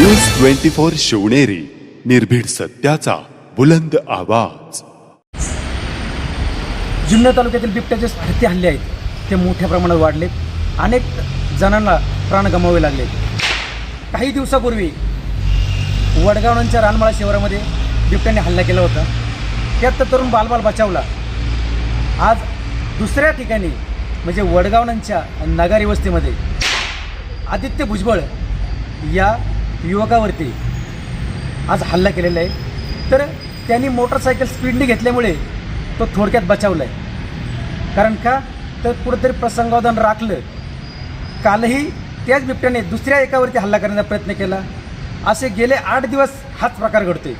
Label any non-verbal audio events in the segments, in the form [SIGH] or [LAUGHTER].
News twenty four Shivneri निर्भीड सत्याचा बुलंद आवाज. जुन्नर तालुक्यातील बिबट्याचे हत्या हल्ले आहेत. ते मोठ्या प्रमाणात वाढलेत. अनेक जणांना प्राण गमावे लागले. काही दिवसापूर्वी वडगावांच्या रानमाळा शिवारामध्ये बिबट्याने हल्ला केला होता. त्यात तरुण बालबाल बचावला. आज दुसऱ्या ठिकाणी म्हणजे वडगावनांच्या नगारी वस्तीमध्ये आदित्य भुजबळ या युवकावरती आज हल्ला केलेला आहे. तर त्यांनी मोटरसायकल स्पीडने घेतल्यामुळे तो थोडक्यात बचावला आहे. कारण का? तर कुठंतरी प्रसंगावधान राखलं. कालही त्याच बिबट्याने दुसऱ्या एकावरती हल्ला करण्याचा प्रयत्न केला. असे गेले आठ दिवस हाच प्रकार घडतोय.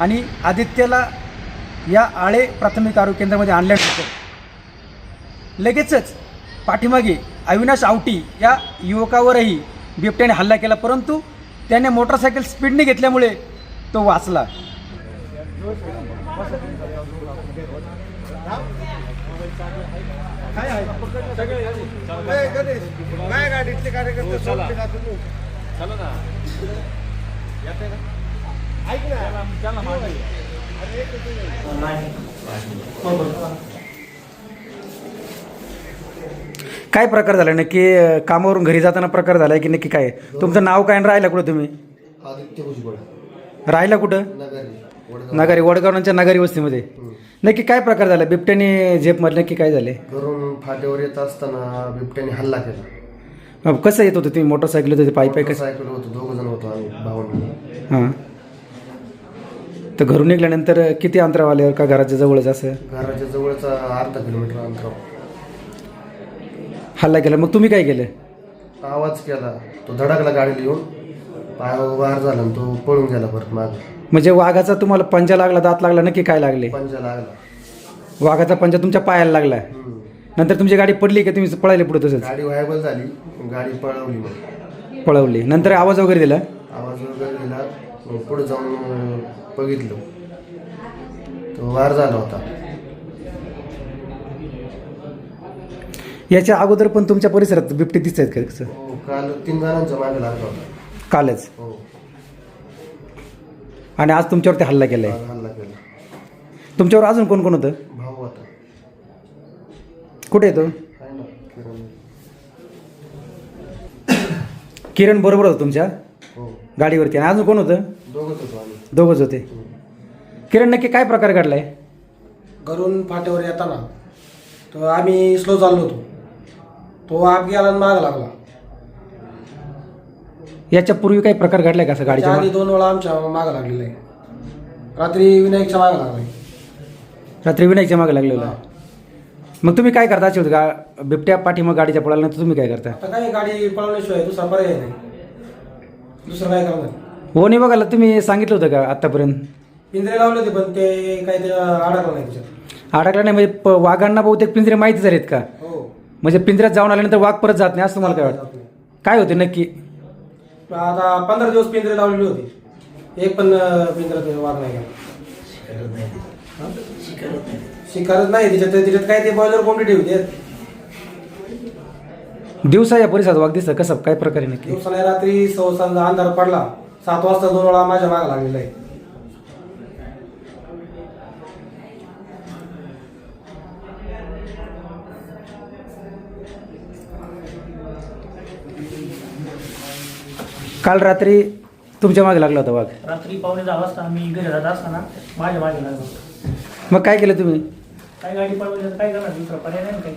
आणि आदित्यला या आळे प्राथमिक आरोग्य केंद्रामध्ये आणल्यानंतर लगेचच पाठीमागे अविनाश आवटी या युवकावरही बिबट्याने हल्ला केला. परंतु त्याने मोटरसायकल स्पीडने घेतल्यामुळे तो वाचला. काय गाडीतले कार्यकर्ते सोडले का तुम्ही ऐक ना काय प्रकार झाला? नक्की अं, कामावरून घरी जाताना प्रकार झाला की नक्की काय? तुमचं नाव काय आणि राहिला कुठं तुम्ही? आदित्य भुजबळ. राहिला कुठं? नगरी वडगाव. नगारी वडगावच्या नगारी वस्तीमध्ये. नक्की काय प्रकार झाला? बिबट्याने झेप मारली नक्की काय झाले? घरून फाट्यावर येत असताना बिबट्याने हल्ला केला. अं, कसं येत होतं? तुम्ही मोटरसायकल होते पायी पायी कसं? सायकल होतो दोघ जण होतो आम्ही हां. तर घरून निघाल्यानंतर किती अंतरावर आल्यावर का घराच्या जवळच असं? घराच्या जवळचा अर्धा किलोमीटर अंतरावर. हल्ला केला. मग तुम्ही काय केलं? आवाज केला. तो धडकला गाडीला येऊन. पायावर वार झाला आणि तो पळून गेला परत माग. म्हणजे वाघाचा तुम्हाला पंजा लागला दात लागला नक्की काय लागले? पंजा लागला. वाघाचा पंजा तुमच्या पायाला लागला. हम्म. नंतर तुमची गाडी पडली का? तुम्ही पळायला पुढे तसंच? गाडी व्हायबल झाली. गाडी पळवली मग. पळवली. नंतर आवाज वगैरे दिला? आवाज वगैरे दिला. मग पुढे जाऊन बघितलं. तो वार झाला होता. याच्या अगोदर पण तुमच्या परिसरात बिबटे दिसत आहेत का कसं? हो काल तीन जणांच्या मागे लागला होता. कालच? हो. आणि आज तुमच्यावरती हल्ला केलाय? काल हल्ला केला. तुमच्यावर अजून कोण कोण होतं? भाऊ होता. कुठे येतो ना किरण. किरण बरोबर होतं तुमच्या? हो. गाडीवरती. आणि अजून कोण होतं? दोघंच होतो आम्ही. दोघंच होते. किरण नक्की काय प्रकार घडलाय? घरून फाट्यावर येताना तर आम्ही स्लो चाललो होतो. तो आत गेला आणि माग लागला. याच्या पूर्वी काही प्रकार घडलाय का असं गाडीच्या आधी मागे? दोन वेळा आमच्या माग लागलेला. आहे रात्री विनायकच्या माग लागलाय रात्री विनायकच्या मागे लागलेलं? मग तुम्ही काय करता? असे गा बिबट्या पाठीमग गाडीच्या पळाला नंतर तुम्ही काय करता? आता काय गाडी पळवण्याशिवाय दुसरा पर्याय नाही. दुसरं काय करणार? हो नाही बघायला तुम्ही सांगितलं होतं का आतापर्यंत पिंजरे लावले होते पण ते काही ते अडकलं नाही त्याच्यात. अडकला नाही म्हणजे प- वाघांना बहुतेक पिंजरे माहिती झालेत का? म्हणजे पिंजऱ्यात जाऊन आल्यानंतर वाघ परत जात नाही असं तुम्हाला काय वाटतं? नाही. काय होते नक्की? आता पंधरा दिवस पिंजरे लावलेली होती. एक पण पिंजरा वाघ नाही गेला. हा? शिकारच नाही त्याच्यात त्याच्यात काय ते बॉयलर कोंबडी ठेवते दिवसा या परिसरात वाघ दिसतं कसं काय प्रकारे नक्की? दिवसाला रात्री सव्वा अंधार पडला. सात वाजता दोन वेळा माझ्या माग लागलेला आहे. काल रात्री तुमच्या मागे लागला होता वाघ. रात्री पावणे दहा वाजता आम्ही घरी जात असताना माझ्या मागे लागलो होतो. मग काय केलं तुम्ही? काय गाडी पळवली तर काय करणार? दुसरा पर्याय नाही ना काही.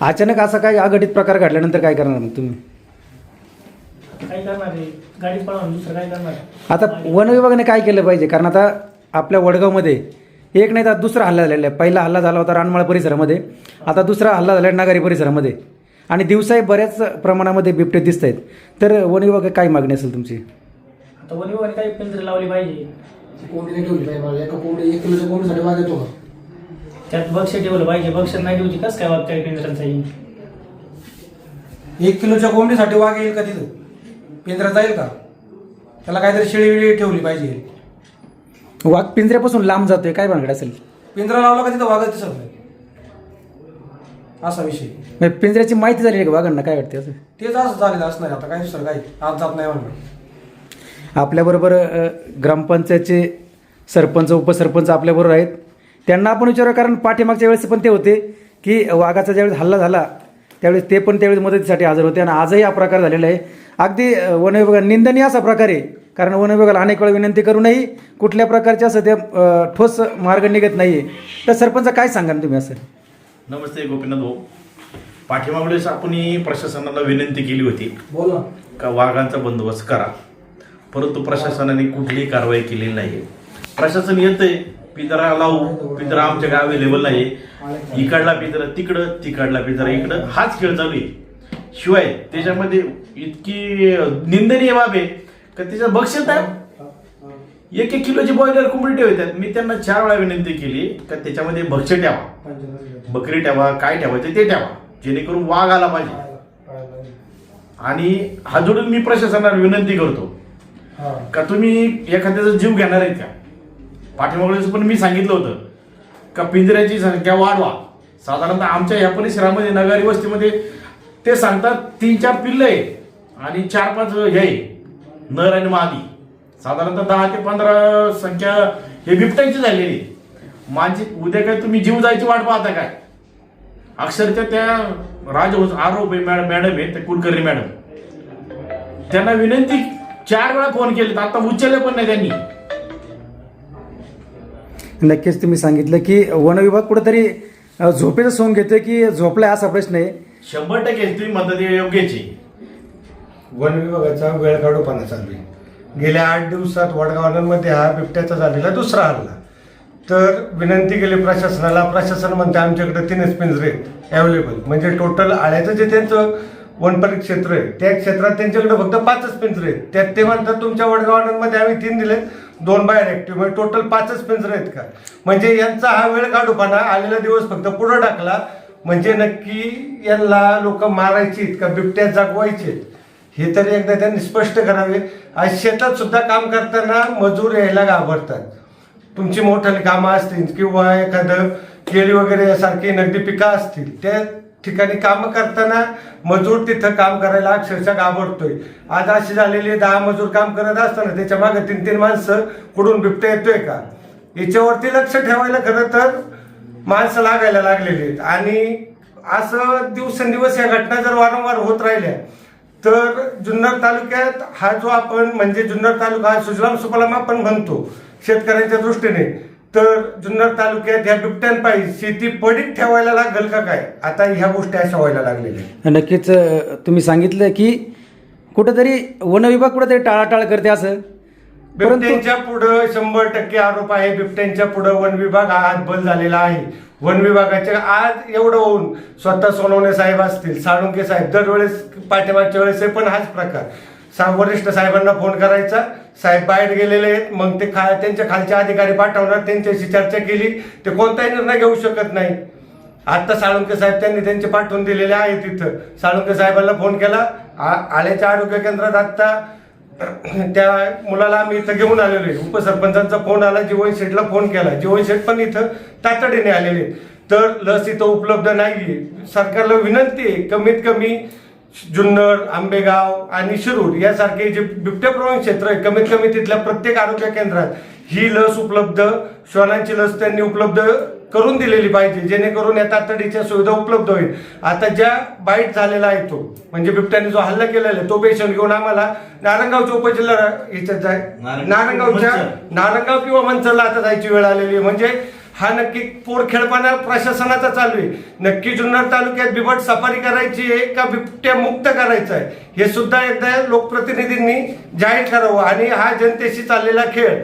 अचानक असा काय अघटित प्रकार घडल्यानंतर काय करणार मग तुम्ही? आता काय करणार आहे? गाडी पळवून दुसरं काय करणार आता वन विभागाने काय केलं पाहिजे? कारण आता आपल्या वडगावमध्ये एक नाही तर दुसरा हल्ला झालेला आहे. पहिला हल्ला झाला होता रानमाळ परिसरामध्ये. आता दुसरा हल्ला झाला आहे नागारी परिसरामध्ये. आणि दिवसाही बऱ्याच प्रमाणामध्ये बिबटे दिसत आहेत तर वन विभाग काय मागणी असेल तुमची? आता वन विभागाने काही पिंजरे लावली पाहिजे. कोंबडी नाही ठेवली पाहिजे मला एका कोंबडी एक किलोच्या कोंबडीसाठी माग येतो का त्यात बक्ष ठेवलं पाहिजे. बक्ष नाही ठेवची कसं काय वागतं पिंजऱ्यांचा येईल एक किलोच्या कोंबडीसाठी वाघ येईल का तिथं? पिंजरा जाईल का? त्याला काहीतरी शिळी विळी ठेवली पाहिजे. वाघ पिंजऱ्यापासून लांब जातोय. काय भानगड असेल? पिंजरा लावला का तिथं वाघच दिसत नाही. असा विषय. म्हणजे पिंजऱ्याची माहिती झाली आहे का वाघांना काय वाटते असं? तेच असं झालेलं असणार आता काय दुसरं काही आज जात नाही म्हणलं. आपल्याबरोबर अ, ग्रामपंचायतचे सरपंच उपसरपंच आपल्याबरोबर आहेत. त्यांना आपण विचारू कारण पाठीमागच्या वेळेस पण ते होते की वाघाचा ज्यावेळेस हल्ला झाला त्यावेळेस ते पण त्यावेळेस मदतीसाठी हजर होते आणि आजही हा प्रकार झालेला आहे. अगदी अ, वन विभाग निंदनीय असा प्रकार आहे कारण वन विभागाला अनेक वेळा विनंती करूनही कुठल्या प्रकारचे असं अ, ठोस मार्ग निघत नाही आहे तर सरपंच काय सांगाल तुम्ही असं? नमस्ते गोपीनाथ भाऊ. पाठीमागच्या वेळेस आपण प्रशासनाला विनंती केली होती. बोल. का वाघांचा बंदोबस्त करा. परंतु प्रशासनाने कुठलीही कारवाई केलेली नाही प्रशासन येतंय पिंजरा लावू. पिंजरा आमच्या गाव अवेलेबल नाही इकडला पिंजरा तिकडं तिकडला पिंजरा इकडं. हाच खेळ चालू आहे. शिवाय त्याच्यामध्ये इतकी निंदनीय बाब आहे. का त्याच्यात बक्षीस आहे? एक एक किलोची बॉयलर कोंबडी ठेवतात मी त्यांना चार वेळा विनंती केली का त्याच्यामध्ये भक्ष ठेवा. बकरी ठेवा काय ठेवायचं ते ठेवा. जेणेकरून वाघ आला पाहिजे. आणि हा जोडून मी प्रशासनाला विनंती करतो. का तुम्ही एखाद्याचा जीव घेणार आहेत का? पाठीमागच्या पण मी सांगितलं होतं. का पिंजऱ्याची संख्या वाढवा. साधारणतः आमच्या या परिसरामध्ये नगारी वस्तीमध्ये ते सांगतात तीन चार पिल्ल आहे आणि चार पाच हे नर आणि मादी. साधारणतः दहा ते पंधरा संख्या हे बिबट्यांची झालेली. माझी उद्या काय तुम्ही जीव जायची वाट पाहता काय? अक्षरशः त्या राज आरोप आहे मॅडम मॅडम आहे त्या कुलकर्णी मॅडम. त्यांना विनंती चार वेळा फोन केले आता उचलले पण नाही त्यांनी. नक्कीच तुम्ही सांगितलं की वन विभाग कुठेतरी झोपेचं सोंग घेतोय की झोपलाय असा प्रश्न आहे. शंभर टक्के तुम्ही म्हणता ते योग्यच वन विभागाचा वेळ काढूपणा चालू आहे. गेल्या आठ दिवसात वडगावांमध्ये हा बिबट्याचा झालेला दुसरा हल्ला. तर विनंती केली प्रशासनाला प्रशासन म्हणते आमच्याकडे तीनच पिंजरे अवेलेबल म्हणजे टोटल आळ्याचं जे त्यांचं वनपरिक क्षेत्र आहे त्या क्षेत्रात त्यांच्याकडे फक्त पाचच पिंजरे आहेत. त्यात ते म्हणतात तुमच्या वडगावांमध्ये आम्ही तीन दिले दोन बाहेर ॲक्टिव्ह म्हणजे टोटल पाचच पिंजरे आहेत का? म्हणजे यांचा हा वेळ काढूपणा आलेला दिवस फक्त पुढं टाकला. म्हणजे नक्की यांना लोक मारायची का? बिबट्या जागवायचे हे तरी एकदा त्यांनी स्पष्ट करावे. आज शेतात सुद्धा काम करताना मजूर यायला घाबरतात. तुमची मोठाली कामं असतील किंवा एखादं केळी वगैरे यासारखी नगदी पिकं असतील त्या ठिकाणी कामं करताना मजूर तिथं काम करायला अक्षरशः घाबरतोय. आज अशी झालेली दहा मजूर काम करत असताना त्याच्यामागे तीन तीन माणसं कुठून बिबट्या येतोय का? याच्यावरती लक्ष ठेवायला खरं तर माणसं लागायला लागलेली आहेत. आणि असं दिवसेंदिवस या घटना जर वारंवार होत राहिल्या तर जुन्नर तालुक्यात हा जो आपण म्हणजे जुन्नर तालुका हा सुजलाम सुफलाम आपण म्हणतो शेतकऱ्यांच्या दृष्टीने. तर जुन्नर तालुक्यात ह्या बिबट्यांपायी शेती पडीक ठेवायला लागेल का काय? आता ह्या गोष्टी अशा व्हायला लागलेल्या. नक्कीच अ, तुम्ही सांगितलं की कुठंतरी वन विभाग कुठंतरी टाळाटाळ करते असं. परंतु बिबट्यांच्या पुढं शंभर टक्के आरोप आहे. बिबट्यांच्या पुढं वन विभाग हा हातबल झालेला आहे. वन विभागाचे आज एवढं होऊन स्वतः सोनवणे साहेब असतील साळुंके साहेब दरवेळेस पाठीमागच्या वेळेस हे पण हाच प्रकार. सा वरिष्ठ साहेबांना फोन करायचा साहेब बाहेर गेलेले आहेत मग ते खा त्यांच्या खालचे अधिकारी पाठवणार त्यांच्याशी चर्चा केली ते कोणताही निर्णय घेऊ शकत नाही. आत्ता साळुंके साहेब त्यांनी त्यांचे पाठवून दिलेले आहे तिथं. साळुंके साहेबांना फोन केला आ- आल्याच्या आरोग्य केंद्रात आत्ता [COUGHS] त्या मुलाला आम्ही इथं घेऊन आलेलो आहे. उपसरपंचांचा फोन आला जीवन शेठला फोन केला. जीवन शेठ पण इथं तातडीने आलेले तर लस इथं उपलब्ध नाही सरकारला विनंती आहे कमीत कमी जुन्नर आंबेगाव आणि शिरूर यासारखे जे बिबट्या प्रवण क्षेत्र आहे कमीत कमी तिथल्या प्रत्येक आरोग्य केंद्रात ही लस उपलब्ध श्वानांची लस त्यांनी उपलब्ध करून दिलेली पाहिजे जेणेकरून या तातडीच्या सुविधा उपलब्ध होईल. आता ज्या बाईट झालेला आहे तो म्हणजे बिबट्याने जो हल्ला केलेला आहे तो पेशंट घेऊन आम्हाला नारंगावच्या उपजिल्हा याच्यात जाय नारंगाव- नारंगावच्या. नारंगाव किंवा मंचरला आता जायची वेळ आलेली आहे. म्हणजे हा नक्की पोरखेळपणा प्रशासनाचा चालू आहे. नक्की जुन्नर तालुक्यात बिबट सफारी करायची आहे का बिबट्या मुक्त करायचा आहे? हे सुद्धा एकदा लोकप्रतिनिधींनी जाहीर करावं. आणि हा जनतेशी चाललेला खेळ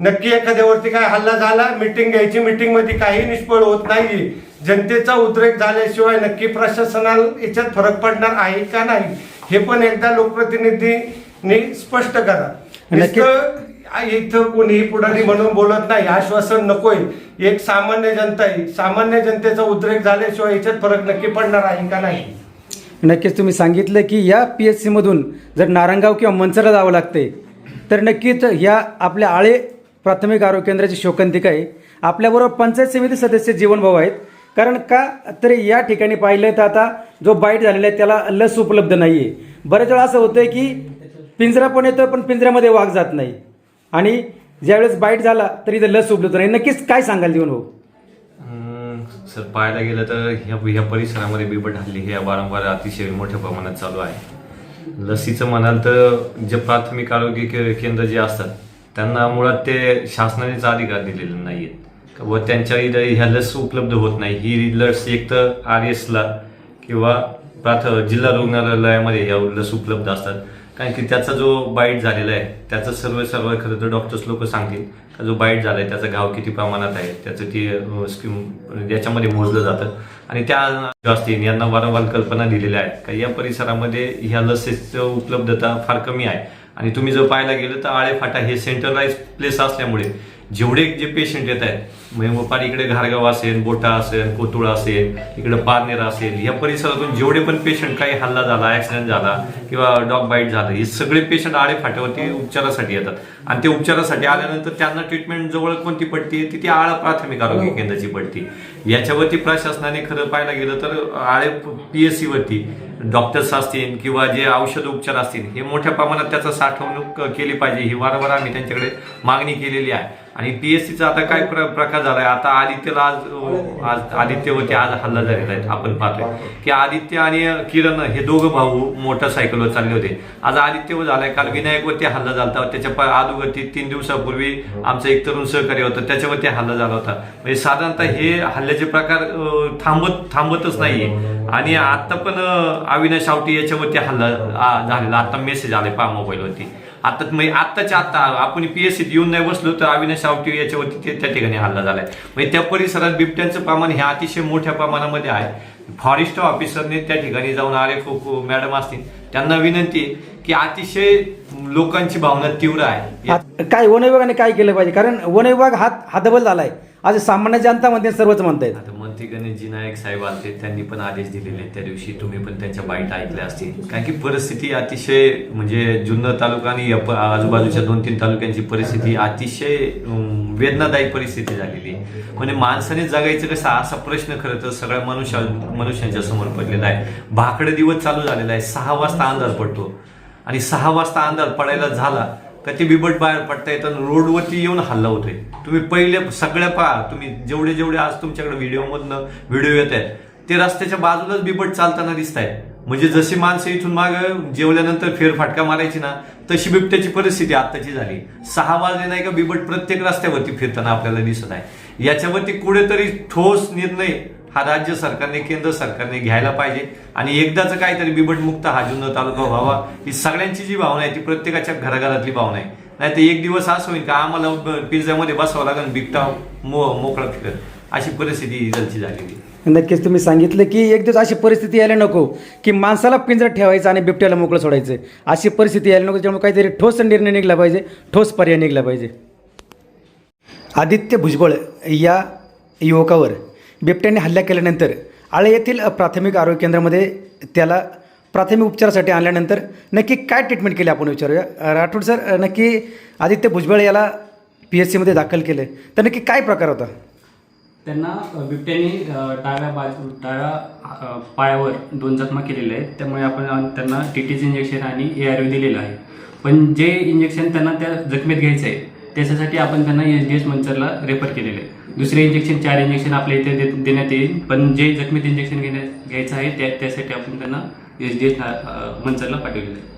नक्की एखाद्यावरती काय हल्ला झाला मिटिंग घ्यायची मिटिंगमध्ये काही निष्फळ होत नाही. जनतेचा उद्रेक झाल्याशिवाय नक्की प्रशासनाला याच्यात फरक पडणार आहे का नाही हे पण एकदा लोकप्रतिनिधींनी स्पष्ट करा. इथं कोणीही पुढारी म्हणून बोलत नाही आश्वासन नकोय. एक सामान्य जनता आहे. सामान्य जनतेचा उद्रेक झाल्याशिवाय याच्यात फरक नक्की पडणार आहे का नाही? नक्कीच तुम्ही सांगितलं की या पी एच सीमधून जर नारंगाव किंवा मंचरला जावं लागते तर नक्कीच या आपल्या आळे प्राथमिक आरोग्य केंद्राची शोकांतिका आहे. आपल्याबरोबर पंचायत समिती सदस्य जीवनभाऊ आहेत. कारण का तरी या ठिकाणी पाहिलं तर आता जो बाईट झालेला आहे त्याला लस उपलब्ध नाही आहे बरेच वेळा असं होतं की पिंजरा पण येतो पण पिंजऱ्यामध्ये वाघ जात नाही. आणि ज्यावेळेस बाईट झाला तरी इथं लस उपलब्ध नाही. नक्कीच काय सांगाल देऊन भाऊ? सर पाहायला गेलं तर ह्या ह्या परिसरामध्ये बिबट हल्ली हे वारंवार अतिशय मोठ्या प्रमाणात चालू आहे. लसीचं म्हणाल तर जे प्राथमिक आरोग्य के- केंद्र जे असतात त्यांना मुळात ते शासनानेच अधिकार दिलेले नाहीयेत. व त्यांच्या इथं ह्या लस उपलब्ध होत नाही. ही लस एक तर आर एसला किंवा प्राथ जिल्हा रुग्णालयामध्ये या लस उपलब्ध असतात. कारण की त्याचा जो बाईट झालेला आहे त्याचं सर्व सर्व खरं तर डॉक्टर्स लोक सांगतील का जो बाईट झाला आहे त्याचा घाव किती प्रमाणात आहे त्याचं ती स्कीम याच्यामध्ये मोजलं जातं. आणि त्या जो असतील यांना वारंवार कल्पना दिलेल्या आहेत का या परिसरामध्ये ह्या लसीचं उपलब्धता फार कमी आहे. आणि तुम्ही जर पाहायला गेलं तर आळेफाटा हे सेंट्रलाइज प्लेस असल्यामुळे जेवढे जे पेशंट येत आहेत म्हणजे पार इकडे घारगाव असेल बोटा असेल कोतुळा असेल इकडे पारनेरा असेल या परिसरातून जेवढे पण पेशंट काही हल्ला झाला ऍक्सिडेंट झाला किंवा डॉग बाईट झालं हे सगळे पेशंट आळे फाट्यावरती उपचारासाठी येतात. आणि ते उपचारासाठी आल्यानंतर त्यांना ट्रीटमेंट जवळ कोणती पडते? ती ती आळा प्राथमिक आरोग्य केंद्राची पडते. याच्यावरती प्रशासनाने खरं पाहायला गेलं तर आळे पीएससी वरती डॉक्टर्स असतील किंवा जे औषध उपचार असतील हे मोठ्या प्रमाणात त्याचा साठवणूक केली पाहिजे. ही वारंवार आम्ही त्यांच्याकडे मागणी केलेली आहे. आणि पीएससीचा आता काय प्रकार झालाय? आता आदित्यला आज आज आदित्यवरती आज हल्ला झालेला आहे. आपण पाहतोय की आदित्य आणि किरण हे दोघं भाऊ मोटरसायकलवर चालले होते. आज आदित्यवर झालाय. काल विनायकवरती हल्ला झाला होता. त्याच्या आदोगती तीन दिवसापूर्वी आमचं एक तरुण सहकार्य होतं. त्याच्यावरती हल्ला झाला होता. म्हणजे साधारणतः हे हल्ल्याचे प्रकार थांबत थांबतच नाहीये. आणि आता पण अविनाश आवटी याच्यावरती हल्ला झालेला. आता मेसेज आलाय पहा मोबाईलवरती आता म्हणजे आत्ताच्या आत्ता आपण पीएससीत येऊन नाही बसलो तर अविनाश आवटी याच्यावरती ते- त्या ठिकाणी हल्ला झालाय. म्हणजे त्या परिसरात बिबट्यांचं प्रमाण हे अतिशय मोठ्या प्रमाणामध्ये आहे. फॉरेस्ट ऑफिसरने त्या ठिकाणी जाऊन आरे मॅडम असतील त्यांना विनंती की अतिशय लोकांची भावना तीव्र आहे. काय वन विभागाने काय केलं पाहिजे? कारण वन विभाग हा हातबल झालाय. आज सामान्य जनता म्हणते सर्वच म्हणतायत. आता मंत्री गणेशजी नायक साहेब आलते त्यांनी पण आदेश दिलेले आहेत त्या दिवशी. तुम्ही पण त्यांच्या बाईट ऐकल्या असतील. कारण की परिस्थिती अतिशय म्हणजे जुन्नर तालुका आणि या आजूबाजूच्या दोन तीन तालुक्यांची परिस्थिती अतिशय अं, वेदनादायी परिस्थिती झालेली आहे. म्हणजे माणसाने जगायचं कसं असा प्रश्न खरं तर सगळ्या मनुष्या मनुष्यांच्या समोर पडलेला आहे. भाकडे दिवस चालू झालेला आहे. सहा वाजता अंधार पडतो. आणि सहा वाजता अंधार पडायला झाला का ते बिबट बाहेर पडता येतात रोडवरती येऊन हल्ला होतोय. तुम्ही पहिले सगळ्या पहा तुम्ही जेवढे जेवढे आज तुमच्याकडे व्हिडिओमधनं व्हिडिओ येत आहेत ते रस्त्याच्या बाजूलाच बिबट चालताना दिसत आहेत म्हणजे जशी माणसं इथून माग जेवल्यानंतर फेरफाटका मारायची ना तशी बिबट्याची परिस्थिती आत्ताची झाली. सहा वाजले नाही का बिबट प्रत्येक रस्त्यावरती फिरताना आपल्याला दिसत आहे. याच्यावरती कुठेतरी ठोस निर्णय हा राज्य सरकारने केंद्र सरकारने घ्यायला पाहिजे. आणि एकदाच काहीतरी बिबटमुक्त हा जुन्नर तालुका व्हावा ही सगळ्यांची जी भावना आहे ती प्रत्येकाच्या घराघरातली भावना आहे. नाही तर एक दिवस असं होईल का आम्हाला पिझ्झामध्ये बसावं लागेल बिबटा मो मोकळा फिरत. अशी परिस्थिती इथलची झालेली. नक्कीच तुम्ही सांगितलं की एक दिवस अशी परिस्थिती यायला नको की माणसाला पिंजरा ठेवायचं आणि बिबट्याला मोकळं सोडायचं. अशी परिस्थिती यायला नको त्यामुळे काहीतरी ठोस निर्णय निघला पाहिजे ठोस पर्याय निघला पाहिजे. आदित्य भुजबळ या युवकावर बिबट्याने हल्ला केल्यानंतर आळे येथील प्राथमिक आरोग्य केंद्रामध्ये त्याला प्राथमिक उपचारासाठी आणल्यानंतर नक्की काय ट्रीटमेंट केली आपण विचारूया? राठोड सर नक्की आदित्य भुजबळ याला पी एच सीमध्ये दाखल केलं तर नक्की काय प्रकार होता? त्यांना बिबट्याने डाव्या बाजू डाव्या पायावर दोन जखमा केलेल्या आहेत. त्यामुळे आपण त्यांना टी टीचं इंजेक्शन आणि ए आर दिलेलं आहे. पण जे इंजेक्शन त्यांना त्या जखमेत घ्यायचं आहे त्याच्यासाठी आपण त्यांना एस डी एस मंचरला रेफर केलेलं आहे दुसरे इंजेक्शन चार इंजेक्शन आपल्या इथे दे- देण्यात येईल. पण जे जखमीत इंजेक्शन घेण्या घ्यायचं आहे त्या त्यासाठी आपण त्यांना एस डी एस मंचरला पाठवलेलं आहे.